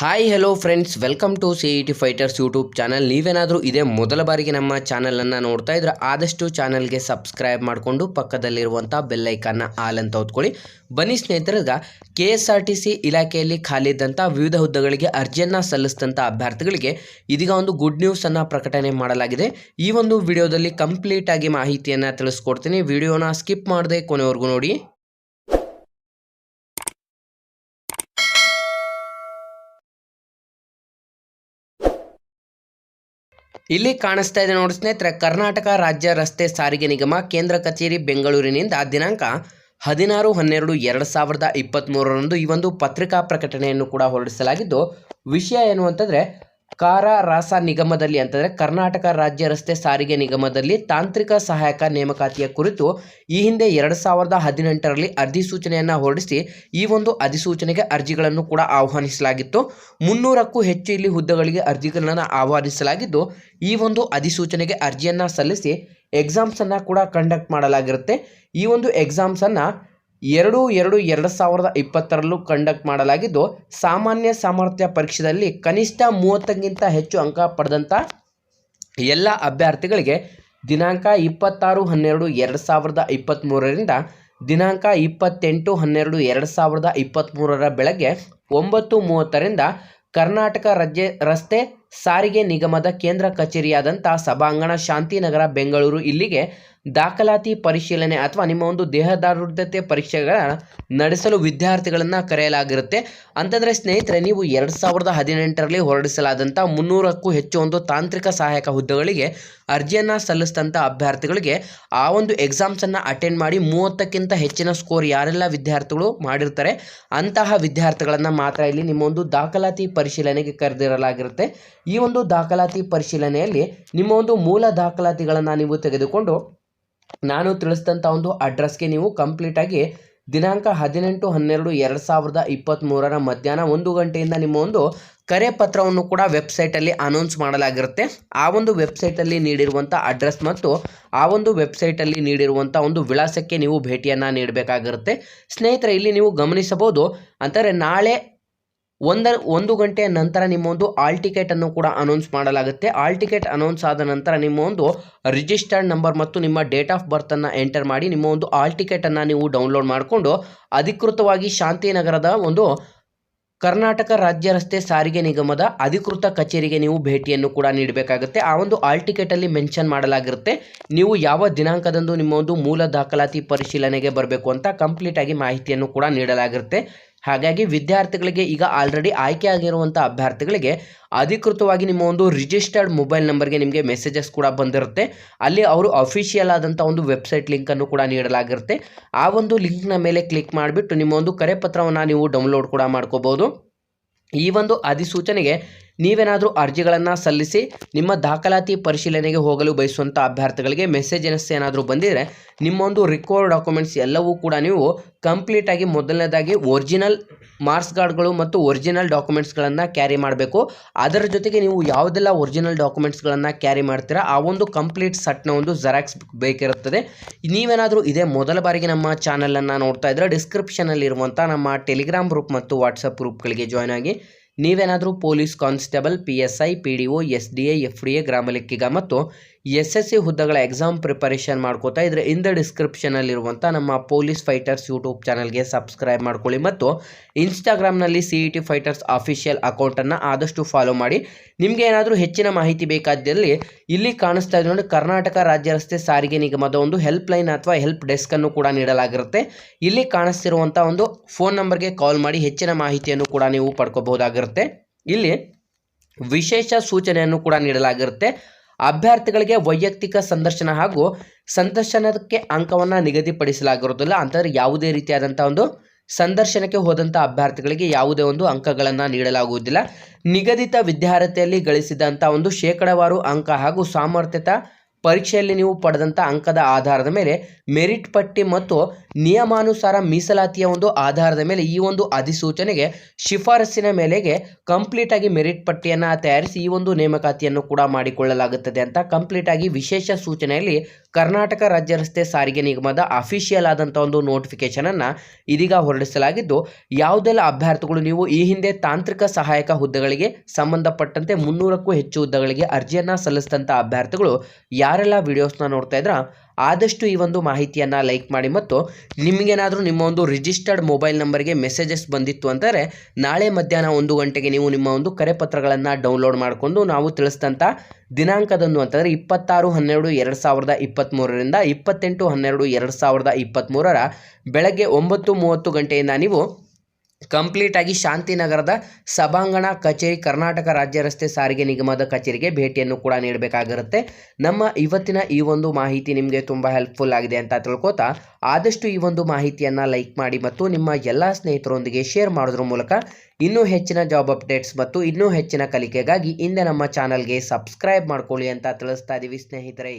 Hi hello friends welcome to C E T fighters YouTube channel ನೀವೇನಾದರೂ ಇದೇ ಮೊದಲ ಬಾರಿಗೆ ನಮ್ಮ ಚಾನಲನ್ನು ನೋಡ್ತಾ ಇದ್ರೆ ಆದಷ್ಟು ಚಾನಲ್ಗೆ ಸಬ್ಸ್ಕ್ರೈಬ್ ಮಾಡಿಕೊಂಡು ಪಕ್ಕದಲ್ಲಿರುವಂಥ ಬೆಲ್ಲೈಕನ್ನ ಆಲ್ ಅಂತ ಹೊತ್ಕೊಳ್ಳಿ. ಬನ್ನಿ ಸ್ನೇಹಿತರಿಗ K S R T C ಇಲಾಖೆಯಲ್ಲಿ ಖಾಲಿ ಇದ್ದಂಥ ವಿವಿಧ ಹುದ್ದೆಗಳಿಗೆ ಅರ್ಜಿಯನ್ನು ಸಲ್ಲಿಸಿದಂಥ ಅಭ್ಯರ್ಥಿಗಳಿಗೆ ಇದೀಗ ಒಂದು ಗುಡ್ ನ್ಯೂಸನ್ನು ಪ್ರಕಟಣೆ ಮಾಡಲಾಗಿದೆ. ಈ ಒಂದು ವಿಡಿಯೋದಲ್ಲಿ ಕಂಪ್ಲೀಟಾಗಿ ಮಾಹಿತಿಯನ್ನು ತಿಳಿಸ್ಕೊಡ್ತೀನಿ. ವಿಡಿಯೋನ ಸ್ಕಿಪ್ ಮಾಡದೆ ಕೊನೆವರೆಗೂ ನೋಡಿ. ಇಲ್ಲಿ ಕಾಣಿಸ್ತಾ ಇದೆ ನೋಡಿ ಸ್ನೇಹಿತರೆ, ಕರ್ನಾಟಕ ರಾಜ್ಯ ರಸ್ತೆ ಸಾರಿಗೆ ನಿಗಮ ಕೇಂದ್ರ ಕಚೇರಿ ಬೆಂಗಳೂರಿನಿಂದ ದಿನಾಂಕ ಹದಿನಾರು ಹನ್ನೆರಡು ಎರಡು ಸಾವಿರದ ಇಪ್ಪತ್ತ್ಮೂರರಂದು ಈ ಒಂದು ಪತ್ರಿಕಾ ಪ್ರಕಟಣೆಯನ್ನು ಕೂಡ ಹೊರಡಿಸಲಾಗಿದ್ದು, ವಿಷಯ ಏನು ಅಂತಂದರೆ ಕಾರ ರಾಸ ನಿಗಮದಲ್ಲಿ ಅಂತಂದರೆ ಕರ್ನಾಟಕ ರಾಜ್ಯ ರಸ್ತೆ ಸಾರಿಗೆ ನಿಗಮದಲ್ಲಿ ತಾಂತ್ರಿಕ ಸಹಾಯಕ ನೇಮಕಾತಿಯ ಕುರಿತು ಈ ಹಿಂದೆ ಎರಡು ಸಾವಿರದ ಹದಿನೆಂಟರಲ್ಲಿ ಅಧಿಸೂಚನೆಯನ್ನು ಹೊರಡಿಸಿ ಈ ಒಂದು ಅಧಿಸೂಚನೆಗೆ ಅರ್ಜಿಗಳನ್ನು ಕೂಡ ಆಹ್ವಾನಿಸಲಾಗಿತ್ತು. ಮುನ್ನೂರಕ್ಕೂ ಹೆಚ್ಚು ಇಲ್ಲಿ ಹುದ್ದೆಗಳಿಗೆ ಅರ್ಜಿಗಳನ್ನು ಆಹ್ವಾನಿಸಲಾಗಿದ್ದು, ಈ ಒಂದು ಅಧಿಸೂಚನೆಗೆ ಅರ್ಜಿಯನ್ನು ಸಲ್ಲಿಸಿ ಎಕ್ಸಾಮ್ಸನ್ನು ಕೂಡ ಕಂಡಕ್ಟ್ ಮಾಡಲಾಗಿರುತ್ತೆ. ಈ ಒಂದು ಎಕ್ಸಾಮ್ಸನ್ನು ಎರಡು ಎರಡು ಎರಡು ಸಾವಿರದ ಇಪ್ಪತ್ತರಲ್ಲೂ ಕಂಡಕ್ಟ್ ಮಾಡಲಾಗಿದ್ದು, ಸಾಮಾನ್ಯ ಸಾಮರ್ಥ್ಯ ಪರೀಕ್ಷೆಯಲ್ಲಿ ಕನಿಷ್ಠ ಮೂವತ್ತಕ್ಕಿಂತ ಹೆಚ್ಚು ಅಂಕ ಪಡೆದಂಥ ಎಲ್ಲ ಅಭ್ಯರ್ಥಿಗಳಿಗೆ ದಿನಾಂಕ ಇಪ್ಪತ್ತಾರು ಹನ್ನೆರಡು ಎರಡು ಸಾವಿರದ ಇಪ್ಪತ್ತ್ಮೂರರಿಂದ ದಿನಾಂಕ ಇಪ್ಪತ್ತೆಂಟು ಹನ್ನೆರಡು ಎರಡು ಸಾವಿರದ ಇಪ್ಪತ್ತ್ಮೂರರ ಬೆಳಗ್ಗೆ ಒಂಬತ್ತು ಮೂವತ್ತರಿಂದ ಕರ್ನಾಟಕ ರಾಜ್ಯ ರಸ್ತೆ ಸಾರಿಗೆ ನಿಗಮದ ಕೇಂದ್ರ ಕಚೇರಿಯಾದಂಥ ಸಭಾಂಗಣ ಶಾಂತಿನಗರ ಬೆಂಗಳೂರು ಇಲ್ಲಿಗೆ ದಾಖಲಾತಿ ಪರಿಶೀಲನೆ ಅಥವಾ ನಿಮ್ಮ ಒಂದು ದೇಹದಾರುಢ್ಯತೆ ಪರೀಕ್ಷೆಗಳ ನಡೆಸಲು ವಿದ್ಯಾರ್ಥಿಗಳನ್ನು ಕರೆಯಲಾಗಿರುತ್ತೆ. ಅಂತಂದರೆ ಸ್ನೇಹಿತರೆ, ನೀವು ಎರಡು ಸಾವಿರದ ಹದಿನೆಂಟರಲ್ಲಿ ಹೊರಡಿಸಲಾದಂಥ ಮುನ್ನೂರಕ್ಕೂ ಹೆಚ್ಚು ಒಂದು ತಾಂತ್ರಿಕ ಸಹಾಯಕ ಹುದ್ದೆಗಳಿಗೆ ಅರ್ಜಿಯನ್ನು ಸಲ್ಲಿಸಿದಂಥ ಅಭ್ಯರ್ಥಿಗಳಿಗೆ ಆ ಒಂದು ಎಕ್ಸಾಮ್ಸನ್ನು ಅಟೆಂಡ್ ಮಾಡಿ ಮೂವತ್ತಕ್ಕಿಂತ ಹೆಚ್ಚಿನ ಸ್ಕೋರ್ ಯಾರೆಲ್ಲ ವಿದ್ಯಾರ್ಥಿಗಳು ಮಾಡಿರ್ತಾರೆ, ಅಂತಹ ವಿದ್ಯಾರ್ಥಿಗಳನ್ನು ಮಾತ್ರ ಇಲ್ಲಿ ನಿಮ್ಮ ಒಂದು ದಾಖಲಾತಿ ಪರಿಶೀಲನೆಗೆ ಕರೆದಿರಲಾಗಿರುತ್ತೆ. ಈ ಒಂದು ದಾಖಲಾತಿ ಪರಿಶೀಲನೆಯಲ್ಲಿ ನಿಮ್ಮ ಒಂದು ಮೂಲ ದಾಖಲಾತಿಗಳನ್ನು ನೀವು ತೆಗೆದುಕೊಂಡು ನಾನು ತಿಳಿಸಿದಂಥ ಒಂದು ಅಡ್ರೆಸ್ಗೆ ನೀವು ಕಂಪ್ಲೀಟಾಗಿ ದಿನಾಂಕ ಹದಿನೆಂಟು ಹನ್ನೆರಡು ಎರಡು ಸಾವಿರದ ಇಪ್ಪತ್ತ್ಮೂರರ ಮಧ್ಯಾಹ್ನ ಒಂದು ಗಂಟೆಯಿಂದ ನಿಮ್ಮ ಒಂದು ಕರೆ ಪತ್ರವನ್ನು ಕೂಡ ವೆಬ್ಸೈಟಲ್ಲಿ ಅನೌನ್ಸ್ ಮಾಡಲಾಗಿರುತ್ತೆ. ಆ ಒಂದು ವೆಬ್ಸೈಟಲ್ಲಿ ನೀಡಿರುವಂಥ ಅಡ್ರೆಸ್ ಮತ್ತು ಆ ಒಂದು ವೆಬ್ಸೈಟಲ್ಲಿ ನೀಡಿರುವಂಥ ಒಂದು ವಿಳಾಸಕ್ಕೆ ನೀವು ಭೇಟಿಯನ್ನು ನೀಡಬೇಕಾಗಿರುತ್ತೆ. ಸ್ನೇಹಿತರೆ, ಇಲ್ಲಿ ನೀವು ಗಮನಿಸಬಹುದು ಅಂದರೆ ನಾಳೆ ಒಂದ ಒಂದು ಗಂಟೆಯ ನಂತರ ನಿಮ್ಮ ಒಂದು ಆಲ್ ಟಿಕೆಟನ್ನು ಕೂಡ ಅನೌನ್ಸ್ ಮಾಡಲಾಗುತ್ತೆ. ಆಲ್ ಟಿಕೆಟ್ ಅನೌನ್ಸ್ ಆದ ನಂತರ ನಿಮ್ಮ ಒಂದು ರಿಜಿಸ್ಟರ್ಡ್ ನಂಬರ್ ಮತ್ತು ನಿಮ್ಮ ಡೇಟ್ ಆಫ್ ಬರ್ತನ್ನು ಎಂಟರ್ ಮಾಡಿ ನಿಮ್ಮ ಒಂದು ಆಲ್ ಟಿಕೆಟನ್ನು ನೀವು ಡೌನ್ಲೋಡ್ ಮಾಡಿಕೊಂಡು, ಅಧಿಕೃತವಾಗಿ ಶಾಂತಿನಗರದ ಒಂದು ಕರ್ನಾಟಕ ರಾಜ್ಯ ರಸ್ತೆ ಸಾರಿಗೆ ನಿಗಮದ ಅಧಿಕೃತ ಕಚೇರಿಗೆ ನೀವು ಭೇಟಿಯನ್ನು ಕೂಡ ನೀಡಬೇಕಾಗುತ್ತೆ. ಆ ಒಂದು ಆಲ್ ಟಿಕೆಟಲ್ಲಿ ಮೆನ್ಷನ್ ಮಾಡಲಾಗಿರುತ್ತೆ. ನೀವು ಯಾವ ದಿನಾಂಕದಂದು ನಿಮ್ಮ ಒಂದು ಮೂಲ ದಾಖಲಾತಿ ಪರಿಶೀಲನೆಗೆ ಬರಬೇಕು ಅಂತ ಕಂಪ್ಲೀಟಾಗಿ ಮಾಹಿತಿಯನ್ನು ಕೂಡ ನೀಡಲಾಗಿರುತ್ತೆ. ಹಾಗಾಗಿ ವಿದ್ಯಾರ್ಥಿಗಳಿಗೆ ಈಗ ಆಲ್ರೆಡಿ ಆಯ್ಕೆ ಆಗಿರುವಂಥ ಅಭ್ಯರ್ಥಿಗಳಿಗೆ ಅಧಿಕೃತವಾಗಿ ನಿಮ್ಮ ಒಂದು ರಿಜಿಸ್ಟರ್ಡ್ ಮೊಬೈಲ್ ನಂಬರ್ಗೆ ನಿಮಗೆ ಮೆಸೇಜಸ್ ಕೂಡ ಬಂದಿರುತ್ತೆ. ಅಲ್ಲಿ ಅವರು ಅಫಿಷಿಯಲ್ ಆದಂಥ ಒಂದು ವೆಬ್ಸೈಟ್ ಲಿಂಕನ್ನು ಕೂಡ ನೀಡಲಾಗಿರುತ್ತೆ. ಆ ಒಂದು ಲಿಂಕ್ನ ಮೇಲೆ ಕ್ಲಿಕ್ ಮಾಡಿಬಿಟ್ಟು ನಿಮ್ಮ ಒಂದು ಕರೆ ಪತ್ರವನ್ನು ನೀವು ಡೌನ್ಲೋಡ್ ಕೂಡ ಮಾಡ್ಕೋಬೋದು. ಈ ಒಂದು ಅಧಿಸೂಚನೆಗೆ ನೀವೇನಾದರೂ ಅರ್ಜಿಗಳನ್ನು ಸಲ್ಲಿಸಿ ನಿಮ್ಮ ದಾಖಲಾತಿ ಪರಿಶೀಲನೆಗೆ ಹೋಗಲು ಬಯಸುವಂಥ ಅಭ್ಯರ್ಥಿಗಳಿಗೆ ಮೆಸೇಜಸ್ ಏನಾದರೂ ಬಂದಿದ್ದರೆ ನಿಮ್ಮೊಂದು ರಿಕಾರ್ಡ್ ಡಾಕ್ಯುಮೆಂಟ್ಸ್ ಎಲ್ಲವೂ ಕೂಡ ನೀವು ಕಂಪ್ಲೀಟಾಗಿ ಮೊದಲನೇದಾಗಿ ಒರಿಜಿನಲ್ ಮಾರ್ಕ್ಸ್ ಕಾರ್ಡ್ಗಳು ಮತ್ತು ಒರಿಜಿನಲ್ ಡಾಕ್ಯುಮೆಂಟ್ಸ್ಗಳನ್ನು ಕ್ಯಾರಿ ಮಾಡಬೇಕು. ಅದರ ಜೊತೆಗೆ ನೀವು ಯಾವುದೆಲ್ಲ ಒರಿಜಿನಲ್ ಡಾಕ್ಯುಮೆಂಟ್ಸ್ಗಳನ್ನು ಕ್ಯಾರಿ ಮಾಡ್ತೀರಾ, ಆ ಒಂದು ಕಂಪ್ಲೀಟ್ ಸಟ್ನ ಒಂದು ಜೆರಾಕ್ಸ್ ಬೇಕಿರುತ್ತದೆ. ನೀವೇನಾದರೂ ಇದೇ ಮೊದಲ ಬಾರಿಗೆ ನಮ್ಮ ಚಾನಲನ್ನು ನೋಡ್ತಾ ಇದ್ದರೆ ಡಿಸ್ಕ್ರಿಪ್ಷನಲ್ಲಿರುವಂಥ ನಮ್ಮ ಟೆಲಿಗ್ರಾಮ್ ಗ್ರೂಪ್ ಮತ್ತು ವಾಟ್ಸಪ್ ಗ್ರೂಪ್ಗಳಿಗೆ ಜಾಯ್ನ್ ಆಗಿ ನೀವೇನಾದರೂ police constable, P S I, P D O, S D A, F D A, ಗ್ರಾಮ ಲೆಕ್ಕಿಗ ಮತ್ತು ಎಸ್ ಎಸ್ ಸಿ ಹುದ್ದೆಗಳ ಎಕ್ಸಾಮ್ ಪ್ರಿಪರೇಷನ್ ಮಾಡ್ಕೋತಾ ಇದ್ರೆ ಇಂದ ಡಿಸ್ಕ್ರಿಪ್ಷನಲ್ಲಿರುವಂಥ ನಮ್ಮ ಪೊಲೀಸ್ ಫೈಟರ್ಸ್ ಯೂಟ್ಯೂಬ್ ಚಾನಲ್ಗೆ ಸಬ್ಸ್ಕ್ರೈಬ್ ಮಾಡ್ಕೊಳ್ಳಿ ಮತ್ತು ಇನ್ಸ್ಟಾಗ್ರಾಮ್ನಲ್ಲಿ C E T fighters official ಅಕೌಂಟನ್ನು ಆದಷ್ಟು ಫಾಲೋ ಮಾಡಿ. ನಿಮಗೆ ಏನಾದರೂ ಹೆಚ್ಚಿನ ಮಾಹಿತಿ ಬೇಕಾದಲ್ಲಿ ಇಲ್ಲಿ ಕಾಣಿಸ್ತಾ ಇದೆ ನೋಡಿ ಕರ್ನಾಟಕ ರಾಜ್ಯ ರಸ್ತೆ ಸಾರಿಗೆ ನಿಗಮದ ಒಂದು ಹೆಲ್ಪ್ ಲೈನ್ ಅಥವಾ ಹೆಲ್ಪ್ ಡೆಸ್ಕನ್ನು ಕೂಡ ನೀಡಲಾಗಿರುತ್ತೆ. ಇಲ್ಲಿ ಕಾಣಿಸ್ತಿರುವಂಥ ಒಂದು ಫೋನ್ ನಂಬರ್ಗೆ ಕಾಲ್ ಮಾಡಿ ಹೆಚ್ಚಿನ ಮಾಹಿತಿಯನ್ನು ಕೂಡ ನೀವು ಪಡ್ಕೋಬಹುದಾಗಿರುತ್ತೆ. ಇಲ್ಲಿ ವಿಶೇಷ ಸೂಚನೆಯನ್ನು ಕೂಡ ನೀಡಲಾಗಿರುತ್ತೆ. ಅಭ್ಯರ್ಥಿಗಳಿಗೆ ವೈಯಕ್ತಿಕ ಸಂದರ್ಶನ ಹಾಗೂ ಸಂದರ್ಶನಕ್ಕೆ ಅಂಕವನ್ನು ನಿಗದಿಪಡಿಸಲಾಗಿರೋದಿಲ್ಲ ಅಂತಂದರೆ ಯಾವುದೇ ರೀತಿಯಾದಂಥ ಒಂದು ಸಂದರ್ಶನಕ್ಕೆ ಹೋದಂಥ ಅಭ್ಯರ್ಥಿಗಳಿಗೆ ಯಾವುದೇ ಒಂದು ಅಂಕಗಳನ್ನು ನೀಡಲಾಗುವುದಿಲ್ಲ. ನಿಗದಿತ ವಿದ್ಯಾರ್ಥಿಯಲ್ಲಿ ಗಳಿಸಿದಂಥ ಒಂದು ಶೇಕಡಾವಾರು ಅಂಕ ಹಾಗೂ ಸಾಮರ್ಥ್ಯತ ಪರೀಕ್ಷೆಯಲ್ಲಿ ನೀವು ಪಡೆದಂಥ ಅಂಕದ ಆಧಾರದ ಮೇಲೆ ಮೆರಿಟ್ ಪಟ್ಟಿ ಮತ್ತು ನಿಯಮಾನುಸಾರ ಮೀಸಲಾತಿಯ ಒಂದು ಆಧಾರದ ಮೇಲೆ ಈ ಒಂದು ಅಧಿಸೂಚನೆಗೆ ಶಿಫಾರಸ್ಸಿನ ಮೇಲೆಗೆ ಕಂಪ್ಲೀಟಾಗಿ ಮೆರಿಟ್ ಪಟ್ಟಿಯನ್ನು ತಯಾರಿಸಿ ಈ ಒಂದು ನೇಮಕಾತಿಯನ್ನು ಕೂಡ ಮಾಡಿಕೊಳ್ಳಲಾಗುತ್ತದೆ ಅಂತ ಕಂಪ್ಲೀಟಾಗಿ ವಿಶೇಷ ಸೂಚನೆಯಲ್ಲಿ ಕರ್ನಾಟಕ ರಾಜ್ಯ ರಸ್ತೆ ಸಾರಿಗೆ ನಿಗಮದ ಅಫಿಷಿಯಲ್ ಆದಂಥ ಒಂದು ನೋಟಿಫಿಕೇಶನ್ ಅನ್ನ ಇದೀಗ ಹೊರಡಿಸಲಾಗಿದ್ದು, ಯಾವುದೆಲ್ಲ ಅಭ್ಯರ್ಥಿಗಳು ನೀವು ಈ ಹಿಂದೆ ತಾಂತ್ರಿಕ ಸಹಾಯಕ ಹುದ್ದೆಗಳಿಗೆ ಸಂಬಂಧಪಟ್ಟಂತೆ ಮುನ್ನೂರಕ್ಕೂ ಹೆಚ್ಚು ಹುದ್ದೆಗಳಿಗೆ ಅರ್ಜಿಯನ್ನು ಸಲ್ಲಿಸಿದಂಥ ಅಭ್ಯರ್ಥಿಗಳು ಯಾರೆಲ್ಲ ವಿಡಿಯೋಸ್ನ ನೋಡ್ತಾ ಇದ್ರ, ಆದಷ್ಟು ಈ ಒಂದು ಮಾಹಿತಿಯನ್ನು ಲೈಕ್ ಮಾಡಿ ಮತ್ತು ನಿಮಗೇನಾದರೂ ನಿಮ್ಮ ಒಂದು ರಿಜಿಸ್ಟರ್ಡ್ ಮೊಬೈಲ್ ನಂಬರ್ಗೆ ಮೆಸೇಜಸ್ ಬಂದಿತ್ತು ಅಂದರೆ ನಾಳೆ ಮಧ್ಯಾಹ್ನ ಒಂದು ಗಂಟೆಗೆ ನೀವು ನಿಮ್ಮ ಒಂದು ಕರೆ ಪತ್ರಗಳನ್ನು ಡೌನ್ಲೋಡ್ ಮಾಡಿಕೊಂಡು ನಾವು ತಿಳಿಸಿದಂಥ ದಿನಾಂಕದಂದು ಅಂತಂದರೆ ಇಪ್ಪತ್ತಾರು, ಹನ್ನೆರಡು, ಎರಡು ಸಾವಿರದ ಇಪ್ಪತ್ತ್ಮೂರರಿಂದ ಇಪ್ಪತ್ತೆಂಟು, ಹನ್ನೆರಡು, ಎರಡು ಸಾವಿರದ ಇಪ್ಪತ್ತ್ಮೂರರ ಬೆಳಗ್ಗೆ ಒಂಬತ್ತು ಮೂವತ್ತು ಗಂಟೆಯಿಂದ ನೀವು ಕಂಪ್ಲೀಟ್ ಆಗಿ ಶಾಂತಿನಗರದ ಸಭಾಂಗಣ ಕಚೇರಿ, ಕರ್ನಾಟಕ ರಾಜ್ಯ ರಸ್ತೆ ಸಾರಿಗೆ ನಿಗಮದ ಕಚೇರಿಗೆ ಭೇಟಿಯನ್ನು ಕೂಡ ನೀಡಬೇಕಾಗಿರುತ್ತೆ. ನಮ್ಮ ಇವತ್ತಿನ ಈ ಒಂದು ಮಾಹಿತಿ ನಿಮಗೆ ತುಂಬ ಹೆಲ್ಪ್ಫುಲ್ ಆಗಿದೆ ಅಂತ ತಿಳ್ಕೊತಾ, ಆದಷ್ಟು ಈ ಒಂದು ಮಾಹಿತಿಯನ್ನು ಲೈಕ್ ಮಾಡಿ ಮತ್ತು ನಿಮ್ಮ ಎಲ್ಲ ಸ್ನೇಹಿತರೊಂದಿಗೆ ಶೇರ್ ಮಾಡೋದ್ರ ಮೂಲಕ ಇನ್ನೂ ಹೆಚ್ಚಿನ ಜಾಬ್ ಅಪ್ಡೇಟ್ಸ್ ಮತ್ತು ಇನ್ನೂ ಹೆಚ್ಚಿನ ಕಲಿಕೆಗಾಗಿ ಹಿಂದೆ ನಮ್ಮ ಚಾನಲ್ಗೆ ಸಬ್ಸ್ಕ್ರೈಬ್ ಮಾಡ್ಕೊಳ್ಳಿ ಅಂತ ತಿಳಿಸ್ತಾ ಇದ್ದೀವಿ ಸ್ನೇಹಿತರೆ.